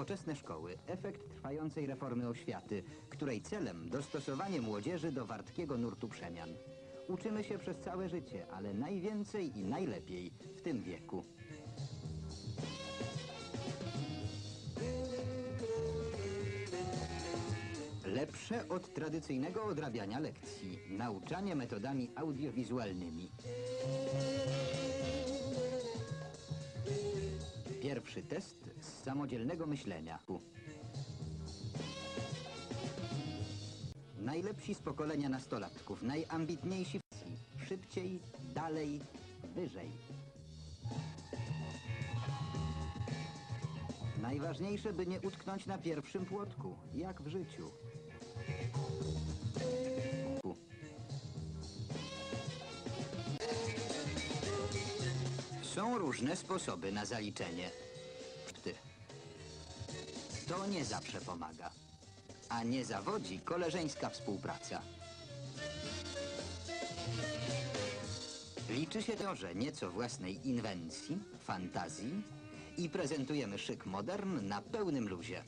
Nowoczesne szkoły. Efekt trwającej reformy oświaty, której celem dostosowanie młodzieży do wartkiego nurtu przemian. Uczymy się przez całe życie, ale najwięcej i najlepiej w tym wieku. Lepsze od tradycyjnego odrabiania lekcji. Nauczanie metodami audiowizualnymi. Pierwszy test z samodzielnego myślenia. Najlepsi z pokolenia nastolatków, najambitniejsi w. Szybciej, dalej, wyżej. Najważniejsze, by nie utknąć na pierwszym płotku, jak w życiu. Są różne sposoby na zaliczenie. To nie zawsze pomaga. A nie zawodzi koleżeńska współpraca. Liczy się to, że nieco własnej inwencji, fantazji i prezentujemy szyk modern na pełnym luzie.